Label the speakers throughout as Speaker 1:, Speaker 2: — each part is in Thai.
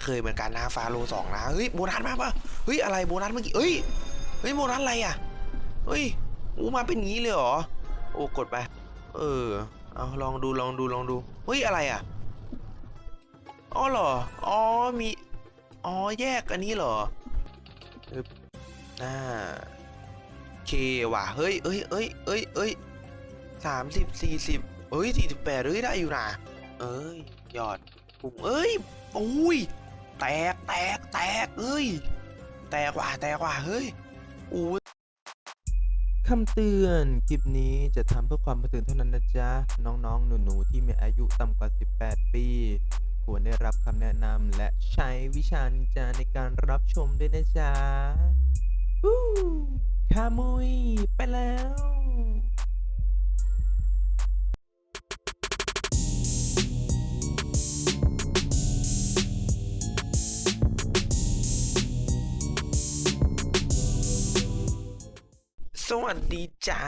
Speaker 1: เคยเหมือนกันนะฟาโรสองนะเฮ้ยโบนัสมาปะเฮ้ยอะไรโบนัสเมื่อกี้เฮ้ยเฮ้ยโบนัสอะไรอะเฮ้ยอู้มาเป็นงี้เลยเหรอโอ้กดไป เออเอาลองดูลองดูลองดูเฮ้ยอะไรอะอ๋อเหรออ๋อมีอ๋อแยกอันนี้เหรออึบน่าเคว่ะเฮ้ยเอ้ยเอ้ยเอ้ยเอ้ยสามสิบสี่สิบเอ้ยสี่สิบแปดเอ้ยได้อยู่นะเอ้ยยอดปุ่มเอ้ยอุ้ย แตกแตกแตกเอ้ย แตกว่ะแตกว่ะเฮ้ยอู้
Speaker 2: คำเตือน คลิปนี้จะทำเพื่อความบันเทิงเท่านั้นนะจ๊ะ น้องๆ หนูๆ ที่มีอายุต่ำกว่า 18 ปี ควรได้รับคำแนะนำและใช้วิชานินจาในการรับชมด้วยนะจ๊ะฮู้คามุยไปแล้ว
Speaker 1: สวัสดีจ้า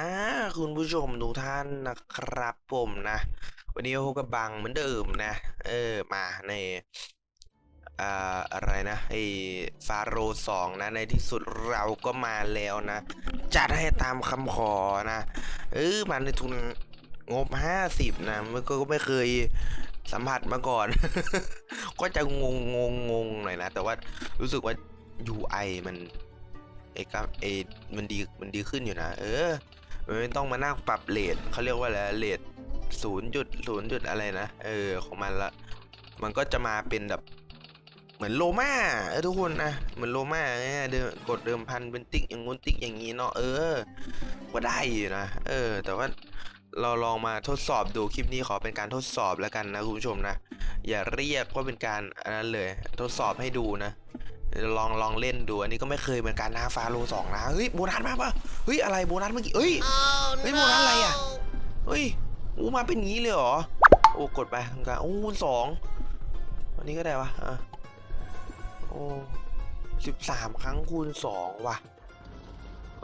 Speaker 1: คุณผู้ชมทุกท่านนะครับผมนะ วันนี้พบกับบังเหมือนเดิมนะ เออมาในอ่าอะไรนะไอฟาโรสองนะ ในที่สุดเราก็มาแล้วนะ จัดให้ตามคำขอนะ เออมาในทุนงบห้าสิบนะมันก็ไม่เคยสัมผัสมาก่อน ก็จะงงงงงงหน่อยนะ แต่ว่ารู้สึกว่า UI มัน ไอ้กราฟไอ้มันดีมันดีขึ้นอยู่นะ เออมันไม่ต้องมานั่งปรับเลทเขาเรียกว่าอะไรเลทศูนย์จุดศูนย์จุดอะไรนะเออของมันละมันก็จะมาเป็นแบบเหมือนโลมาเออทุกคนนะเหมือนโลมาเนี่ยเดิมกดเดิมพันเป็นติ๊กอย่างงู้นติ๊กอย่างงี้เนาะเออ ก็ได้อยู่นะเออ แต่ว่าเราลองมาทดสอบดูคลิปนี้ขอเป็นการทดสอบแล้วกันนะคุณผู้ชมนะ อย่าเรียกว่าเป็นการอันนั้นเลย ทดสอบให้ดูนะ ลองลองเล่นดูอันนี้ก็ไม่เคยเหมือนกันนะฟาโลสองนะเฮ้ยโบนัสมาปะเฮ้ยอะไรโบนัสเมื่อกี้เฮ้ยเฮ้ยโบนัสอะไรอะเฮ้ยอู้มาเป็นงี้เลยเหรอโอ้กดไปทำการโอ้คูณสองอันนี้ก็ได้วะอะโอ้สิบสามครั้งคูณสองว่ะ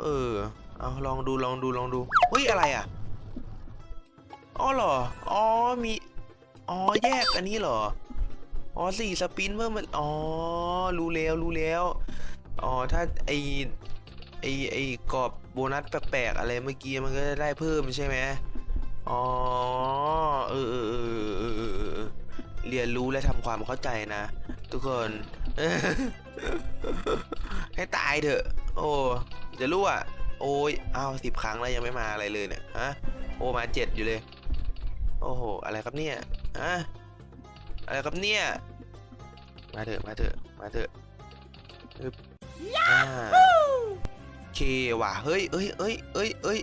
Speaker 1: เออเอาลองดูลองดูลองดูเฮ้ยอะไรอะอ๋อเหรออ๋อมีอ๋อแยกอันนี้เหรอ อ๋อสี่สปินเพิ่มมันอ๋อ รู้แล้วรู้แล้ว อ๋อ ถ้าไอไอไอกรอบโบนัสแปลกๆอะไรเมื่อกี้มันก็ได้เพิ่มใช่ไหมอ๋อ เออเออเออเรียนรู้และทำความเข้าใจนะ ทุกคน ให้ตายเถอะ โอ้จะรู้อะ โอ้ยอ้าวสิบครั้งแล้วยังไม่มาอะไรเลยเนี่ยฮะโอ้มาเจ็ดอยู่เลย โอ้โห อะไรครับเนี่ยฮะ อะไรครับเนี่ย มาเถอะมาเถอะมาเถอะอึบอ่าโอเคว่ะเฮ้ยเอ้ยเอ้ยเอ้ยเอ้ย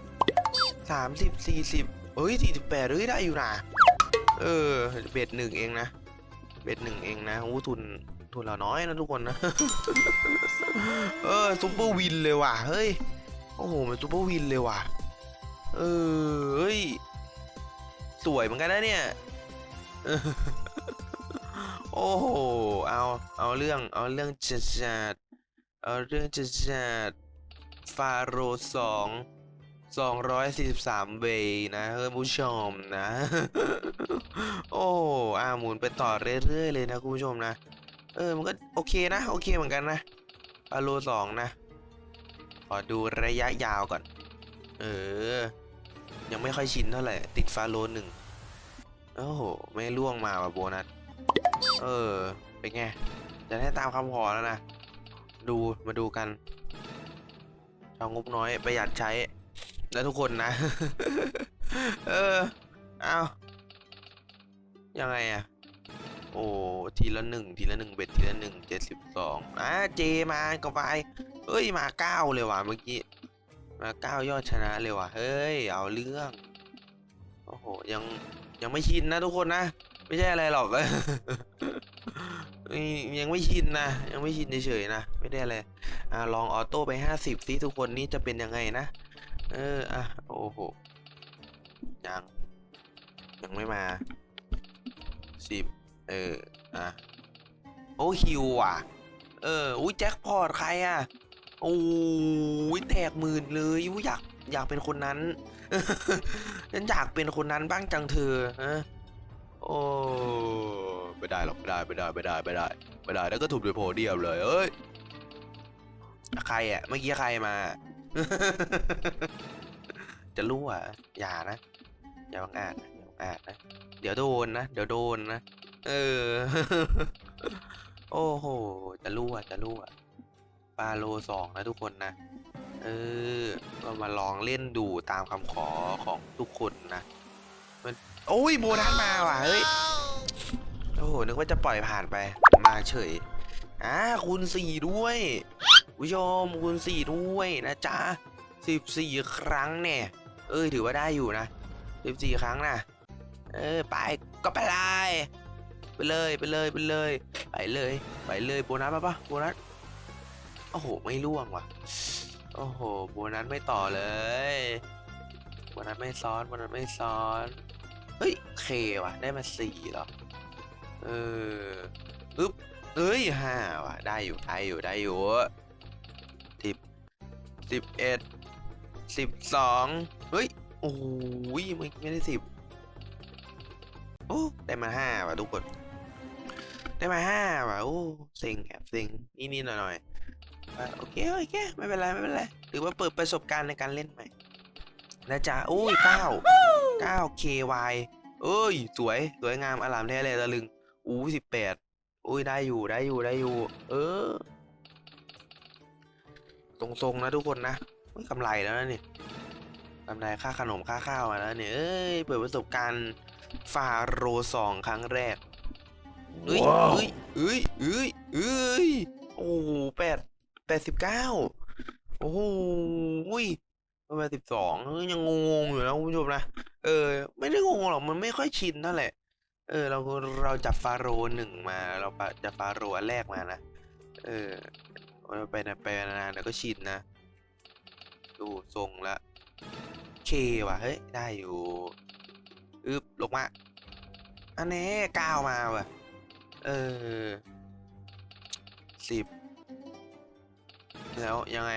Speaker 1: สามสิบสี่สิบเอ้ยสี่สิบแปดเอ้ยได้อยู่นะเออเบ็ดหนึ่งเองนะเบ็ดหนึ่งเองนะอู้ทุนทุนเราน้อยนะทุกคนนะ เออซุปเปอร์วินเลยว่ะเฮ้ยโอ้โหมันซุปเปอร์วินเลยว่ะเออเฮ้ยสวยเหมือนกันนะเนี่ย โอ้โห เอา เอาเรื่อง เอาเรื่องจัดจัดเอาเรื่องจัดจัดฟาโรสองสองร้อยสี่สิบสามเวย์นะเพื่อนผู้ชมนะ โอ้อาหมุนไปต่อเรื่อยๆเลยนะคุณผู้ชมนะ เออ มันก็โอเคนะ โอเคเหมือนกันนะฟาโรสองนะ ขอดูระยะยาวก่อน เออ ยังไม่ค่อยชินเท่าไหร่ ติดฟาโรหนึ่งโอ้โห ไม่ล่วงมาว่ะโบนัส เออ เป็นไง จะให้ตามคำขอแล้วนะ ดูมาดูกันชาวงบน้อยประหยัดใช้ แล้วทุกคนนะ เออ เอายังไงอะโอ้ ทีละหนึ่งทีละหนึ่งเบ็ดทีละหนึ่งเจ็ดสิบสองอะเจมาก็ไปเฮ้ยมาเก้าเลยว่ะเมื่อกี้มาเก้ายอดชนะเลยว่ะเฮ้ย เอาเรื่อง โอ้โห ยังยังไม่ชินนะทุกคนนะ ไม่ใช่อะไรหรอก ยังไม่ชินนะ ยังไม่ชินเฉยๆนะ ไม่ได้อะไรอ่าลองออโต้ไปห้าสิบสิทุกคนนี่จะเป็นยังไงนะ เออ อะ โอ้โห ยัง ยังไม่มาสิบเออ อะ โอ้ฮิวอะ เออ อุ้ยแจ็คพอตใครอะโอ้ยแตกหมื่นเลยอุ้ยอยากอยากเป็นคนนั้น ฉันอยากเป็นคนนั้นบ้างจังเธอฮะ โอ้ไม่ได้หรอกไม่ได้ไม่ได้ไม่ได้ไม่ได้ไม่ได้แล้วก็ถูกโดยโพเดียมเลยเอ้ยใครอะเมื่อกี้ใครมา จะรู้อะอย่านะอย่าบังอาจนะอย่าบังอาจนะเดี๋ยวโดนนะเดี๋ยวโดนนะเออ โอ้โห จะรู้อะจะรู้อะปาโลสองนะทุกคนนะเออก็มาลองเล่นดูตามคำขอของทุกคนนะ โอ้ยโบนัสมาว่ะเฮ้ยโอ้โหนึกว่าจะปล่อยผ่านไปมาเฉยอ่าคูณสี่ด้วยผู้ชมคูณสี่ด้วยนะจ๊ะสิบสี่ครั้งเนี่ย เอ้ยถือว่าได้อยู่นะสิบสี่ครั้งนะเออไปก็ไปเลยไปเลยไปเลยไปเลยไปเลยไปเลยโบนัสมาปะโบนัสโอ้โหไม่ร่วงว่ะโอ้โหโบนัสไม่ต่อเลยโบนัสไม่ซ้อนโบนัสไม่ซ้อน เฮ้ยเคว่ะ ได้มาสี่หรอ เอออึ๊บเอ้ยห้าว่ะ ได้อยู่ ได้อยู่ ได้อยู่สิบสิบเอ็ดสิบสองเฮ้ย โอ้ยไม่ไม่ได้สิบโอ้ได้มาห้าว่ะทุกคน ได้มาห้าว่ะ โอ้เซ็งแอบเซ็งนี่นี่หน่อยหน่อยโอเคโอเคไม่เป็นไร ไม่เป็นไร ถือว่าเปิดประสบการณ์ในการเล่นใหม่นะจ๊ะโอ้ยเก้า เก้า KY เอ้ย สวย สวยงามอลามแท้เลยตะลึง อู้สิบแปดอุ้ย ได้อยู่ ได้อยู่ ได้อยู่ เออ ตรงๆนะทุกคนนะอุ๊ยกำไรแล้วนะนี่กำไรค่าขนมค่าข้าวมาแล้วเนี่ยเอ้ย เปิดประสบการณ์ฟาโรสองครั้งแรกเอ้ย
Speaker 2: ว้าว
Speaker 1: เอ้ยเอ้ยเอ้ยเอ้ย โอ้โหแปดแปดสิบเก้าโอ้โหอุ้ยแปดสิบสองยังงงๆอยู่นะคุณผู้ชมนะ เออ ไม่ได้งงหรอกมันไม่ค่อยชินนั่นแหละ เออ เราเราจับฟาโรห์หนึ่งมา เราปจับฟาโรอันแรกมานะเออเราไปนะไปนานๆเดี๋ยวก็ชินนะ ดูทรงละเคว่ะเฮ้ยได้อยู่อึบลงมาอันนี้ก้าวมาว่ะ เออสิบแล้วยังไง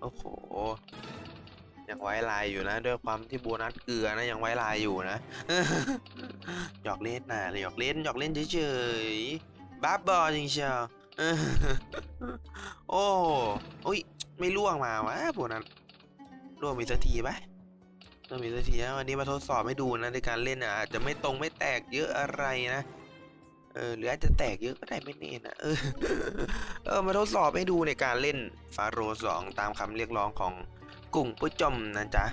Speaker 1: โอ้โห ยังไว้ลายอยู่นะ ด้วยความที่โบนัสเกลือนะยังไว้ลายอยู่นะหยอกเล่นนะหยอกเล่นหยอกเล่นเฉยๆบ้าบอจริงเชียวเออโอ้ยไม่ล่วงมาวะโบนัสล่วงมีสักทีปะล่วงมีสักทีนะวันนี้มาทดสอบให้ดูนะในการเล่นอะจจะไม่ตรงไม่แตกเยอะอะไรนะเออหรืออาจจะแตกเยอะก็ได้ไม่แน่นะเออเออมาทดสอบให้ดูในการเล่นฟาโรสองตามคำเรียกร้องของ กลุ่มผู้ชมนะจ๊ะ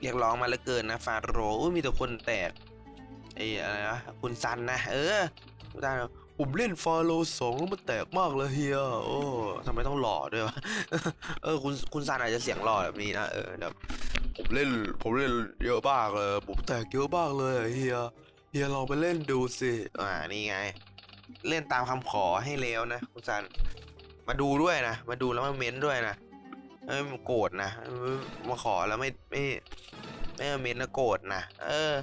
Speaker 1: เรียกร้องมาเหลือเกินนะ ฟาโรห์อุ้ยมีแต่คนแตกไอ้อะไรนะคุณซันนะ เออคุณซันบอผมเล่นฟาโรห์สองแล้วมันแตกมากเลยเฮียโอ้ทำไมต้องหล่อด้วยวะเออคุณคุณซันอาจจะเสียงหล่อแบบนี้นะเออแบบผมเล่นผมเล่นเยอะมากเลยผมแตกเยอะมากเลยเฮียเฮียลองไปเล่นดูสิอ่านี่ไง เล่นตามคำขอให้แล้วนะ คุณซัน มาดูด้วยนะ มาดูแล้วมาเม้นด้วยนะไม่โกรธนะมาขอแล้วไม่ไม่ไม่เม้นนะโกรธนะเออ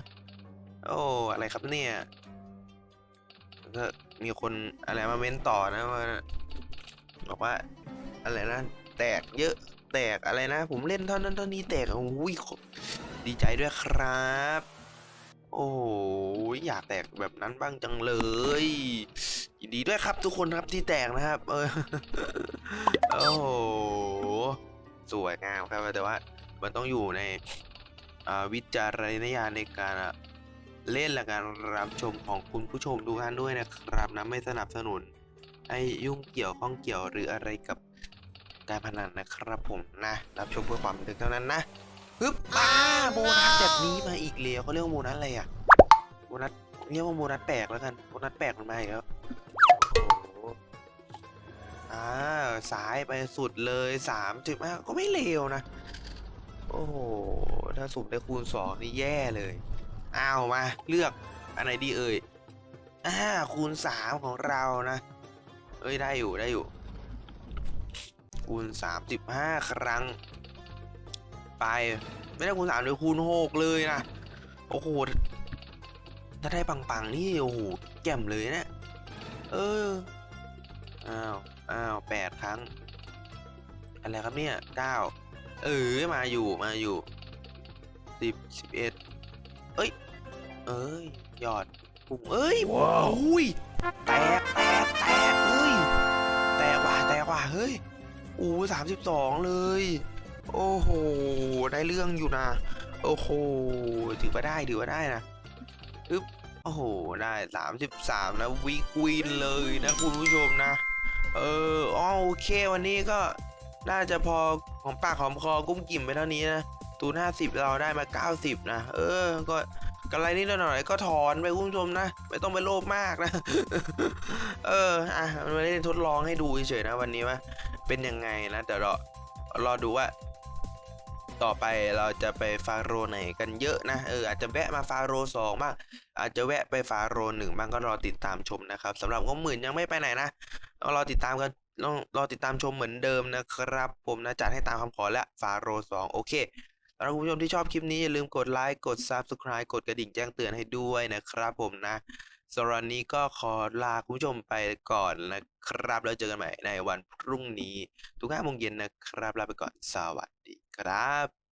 Speaker 1: โอ้อะไรครับเนี่ยก็มีคนอะไรมาเม้นต่อนะว่าบอกว่า อะไรนะแตกเยอะแตกอะไรนะ ผมเล่นเท่านั้นเท่านี้แตกโอ้ยดีใจด้วยครับ โอ้ยอยากแตกแบบนั้นบ้างจังเลย ยินดีด้วยครับทุกคนครับที่แตกนะครับ เออโอ้โหสวยงามครับแต่ว่ามันต้องอยู่ในวิจารณญาณในการเล่นและการรับชมของคุณผู้ชมทุกท่านด้วยนะครับนะไม่สนับสนุนให้ยุ่งเกี่ยวข้องเกี่ยวหรืออะไรกับการพนันนะครับผมนะ รับชมเพื่อความบันเทิงเท่านั้นนะฮึบมาโบนัสแบบนี้มาอีกแล้วเขาเรียกว่าโบนัสอะไรอะโบนัสเรียกว่าโบนัสแปลกแล้วกันโบนัสแปลกมันมาอีกแล้ว อ่าสายไปสุดเลยสามจุดห้าก็ไม่เลวนะ โอ้โห ถ้าสุ่มได้คูณสองนี่แย่เลยเอามา เลือกอันไหนดีเอ่ยอ่าคูณสามของเรานะ เอ้ยได้อยู่ได้อยู่ คูณสามสิบห้าครั้ง ไปไม่ได้คูณสามเลยคูณหกเลยนะ โอ้โห ถ้าได้ปังๆนี่โอ้โหแจ่มเลยเนะ เออ อ้าว อ้าวแปดครั้ง อะไรครับเนี่ยเก้าเออมาอยู่มาอยู่สิบสิบเอ็ดเอ้ย เอ้ยยอดปุ่งเอ้ยอุ้ยแตกแตกแตกเฮ้ยแตกว่ะแตกว่ะเฮ้ยอู้สามสิบสองเลย โอ้โหได้เรื่องอยู่นะโอ้โหถือว่าได้ถือว่าได้นะอึ๊บโอ้โหได้สามสิบสามนะวิกวินเลยนะคุณผู้ชมนะ เอออ๋อโอเควันนี้ก็น่าจะพอของปากหอมคอกุ้มกิ่มไปเท่านี้นะตูนห้าสิบเราได้มาเก้าสิบนะเออ ก็กำไรนิดหน่อยก็ถอนไปคุณผู้ชมนะ ไม่ต้องไปโลภมากนะ เอออะมาเล่นทดลองให้ดูเฉยๆนะวันนี้ว่าเป็นยังไงนะเดี๋ยวรอรอดูว่า ต่อไปเราจะไปฟาโรไหนกันเยอะนะเอออาจจะแวะมาฟาโรห์สองบ้างอาจจะแวะไปฟาโรห์หนึ่งบ้างก็รอติดตามชมนะครับสำหรับงบหมื่นยังไม่ไปไหนนะ รอติดตามกันต้องรอติดตามชมเหมือนเดิมนะครับ ผมนะจัดให้ตามคำขอและฟาโรห์สองโอเคสำหรับคุณผู้ชมที่ชอบคลิปนี้ อย่าลืมกดไลค์กด Subscribe กดกระดิ่งแจ้งเตือนให้ด้วยนะครับผมนะสำหรับวันนี้ก็ขอลาคุณผู้ชมไปก่อนนะครับ แล้วเจอกันใหม่ในวันพรุ่งนี้ ทุกห้าโมงเย็นนะครับ ลาไปก่อนสวัสดีครับ